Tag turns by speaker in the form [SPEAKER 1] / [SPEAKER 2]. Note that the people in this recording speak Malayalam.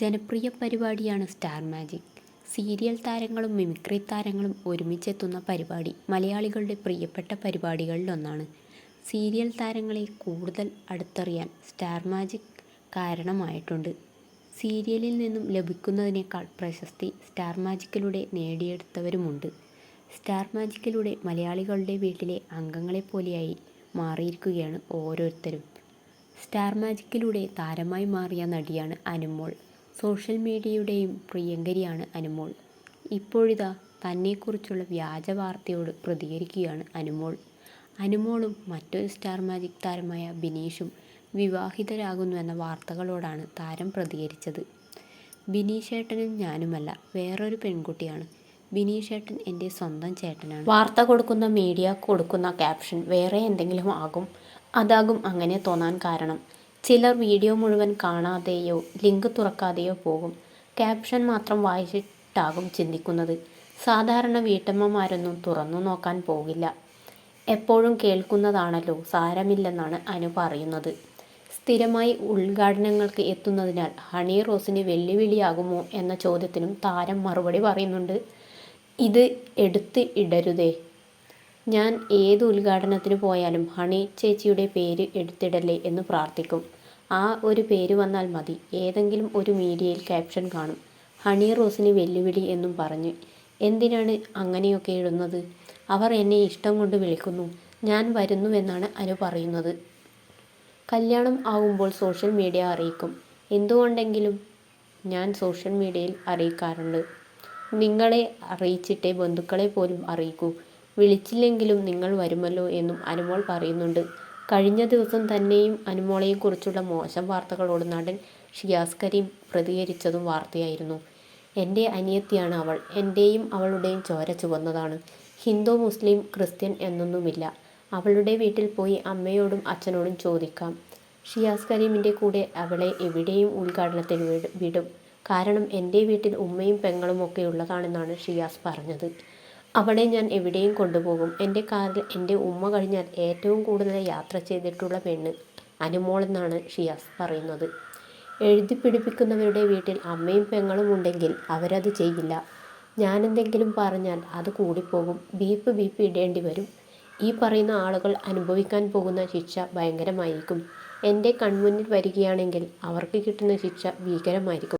[SPEAKER 1] ജനപ്രിയ പരിപാടിയാണ് സ്റ്റാർ മാജിക്. സീരിയൽ താരങ്ങളും മിമിക്രി താരങ്ങളും ഒരുമിച്ചെത്തുന്ന പരിപാടി മലയാളികളുടെ പ്രിയപ്പെട്ട പരിപാടികളിലൊന്നാണ്. സീരിയൽ താരങ്ങളെ കൂടുതൽ അടുത്തറിയാൻ സ്റ്റാർ മാജിക് കാരണമായിട്ടുണ്ട്. സീരിയലിൽ നിന്നും ലഭിക്കുന്നതിനേക്കാൾ പ്രശസ്തി സ്റ്റാർ മാജിക്കിലൂടെ നേടിയെടുത്തവരുമുണ്ട്. സ്റ്റാർ മാജിക്കിലൂടെ മലയാളികളുടെ വീട്ടിലെ അംഗങ്ങളെപ്പോലെയായി മാറിയിരിക്കുകയാണ് ഓരോരുത്തരും. സ്റ്റാർ മാജിക്കിലൂടെ താരമായി മാറിയ നടിയാണ് അനുമോൾ. സോഷ്യൽ മീഡിയയുടെയും പ്രിയങ്കരിയാണ് അനുമോൾ. ഇപ്പോഴിതാ തന്നെക്കുറിച്ചുള്ള വ്യാജ വാർത്തയോട് പ്രതികരിക്കുകയാണ് അനുമോൾ. അനുമോളും മറ്റൊരു സ്റ്റാർ മാജിക് താരമായ ബിനീഷും വിവാഹിതരാകുന്നു എന്ന വാർത്തകളോടാണ് താരം പ്രതികരിച്ചത്. ബിനീഷേട്ടനും ഞാനുമല്ല, വേറൊരു പെൺകുട്ടിയാണ്. ബിനീഷേട്ടൻ എന്റെ സ്വന്തം ചേട്ടനാണ്. വാർത്ത കൊടുക്കുന്ന മീഡിയ കൊടുക്കുന്ന ക്യാപ്ഷൻ വേറെ എന്തെങ്കിലും ആകും. അതാകും അങ്ങനെ തോന്നാൻ കാരണം. ചിലർ വീഡിയോ മുഴുവൻ കാണാതെയോ ലിങ്ക് തുറക്കാതെയോ പോകും. ക്യാപ്ഷൻ മാത്രം വായിച്ചിട്ടാകും ചിന്തിക്കുന്നത്. സാധാരണ വീട്ടമ്മമാരൊന്നും തുറന്നു നോക്കാൻ പോകില്ല. എപ്പോഴും കേൾക്കുന്നതാണല്ലോ സാരമില്ലെന്നാണ് അനു പറയുന്നത്. സ്ഥിരമായി ഉദ്ഘാടനങ്ങൾക്ക് എത്തുന്നതിനാൽ ഹണി റോസിന് വെല്ലുവിളിയാകുമോ എന്ന ചോദ്യത്തിനും താരം മറുപടി പറയുന്നുണ്ട്. ഇത് എടുത്ത് ഇടരുതേ. ഞാൻ ഏത് ഉദ്ഘാടനത്തിന് പോയാലും ഹണി ചേച്ചിയുടെ പേര് എടുത്തിടല്ലേ എന്ന് പ്രാർത്ഥിക്കും. ആ ഒരു പേര് വന്നാൽ മതി. ഏതെങ്കിലും ഒരു മീഡിയയിൽ ക്യാപ്ഷൻ കാണും ഹണി റോസിന് വെല്ലുവിളി എന്നും പറഞ്ഞ്. എന്തിനാണ് അങ്ങനെയൊക്കെ ഇടുന്നത്? അവർ എന്നെ ഇഷ്ടം കൊണ്ട് വിളിക്കുന്നു. ഞാൻ വരുന്നുവെന്നാണ് അനു പറയുന്നത്. കല്യാണം ആവുമ്പോൾ സോഷ്യൽ മീഡിയ അറിയിക്കും. എന്തുകൊണ്ടെങ്കിലും ഞാൻ സോഷ്യൽ മീഡിയയിൽ അറിയിക്കാറുണ്ട്. നിങ്ങളെ അറിയിച്ചിട്ടേ ബന്ധുക്കളെ പോലും അറിയിക്കൂ. വിളിച്ചില്ലെങ്കിലും നിങ്ങൾ വരുമല്ലോ എന്നും അനുമോൾ പറയുന്നുണ്ട്. കഴിഞ്ഞ ദിവസം തന്നെയും അനുമോളെയും കുറിച്ചുള്ള മോശം വാർത്തകളോട് നടൻ ഷിയാസ് കരീം പ്രതികരിച്ചതും വാർത്തയായിരുന്നു. എന്റെ അനിയത്തിയാണ് അവൾ. എന്റെയും അവളുടെയും ചോര ചുവന്നതാണ്. ഹിന്ദു മുസ്ലിം ക്രിസ്ത്യൻ എന്നൊന്നുമില്ല. അവളുടെ വീട്ടിൽ പോയി അമ്മയോടും അച്ഛനോടും ചോദിക്കാം. ഷിയാസ് കരീമിന്റെ കൂടെ അവളെ എവിടെയും ഉദ്ഘാടനത്തിന് വിടും. കാരണം എന്റെ വീട്ടിൽ ഉമ്മയും പെങ്ങളും ഒക്കെ ഉള്ളതാണെന്നാണ് ഷിയാസ് പറഞ്ഞത്. അവളെ ഞാൻ എവിടെയും കൊണ്ടുപോകും. എന്റെ കാറിൽ എന്റെ ഉമ്മ കഴിഞ്ഞാൽ ഏറ്റവും കൂടുതൽ യാത്ര ചെയ്തിട്ടുള്ള പെണ്ണ് അനുമോളെന്നാണ് ഷിയാസ് പറയുന്നത്. എഴുതി പിടിപ്പിക്കുന്നവരുടെ വീട്ടിൽ അമ്മയും പെങ്ങളും ഉണ്ടെങ്കിൽ അവരത് ചെയ്യില്ല. ഞാനെന്തെങ്കിലും പറഞ്ഞാൽ അത് കൂടിപ്പോകും. ബീപ്പ് ബീപ്പ് ഇടേണ്ടി വരും. ഈ പറയുന്ന ആളുകൾ അനുഭവിക്കാൻ പോകുന്ന ശിക്ഷ ഭയങ്കരമായിരിക്കും. എന്റെ കൺമുന്നിൽ വരികയാണെങ്കിൽ അവർക്ക് കിട്ടുന്ന ശിക്ഷ ഭീകരമായിരിക്കും.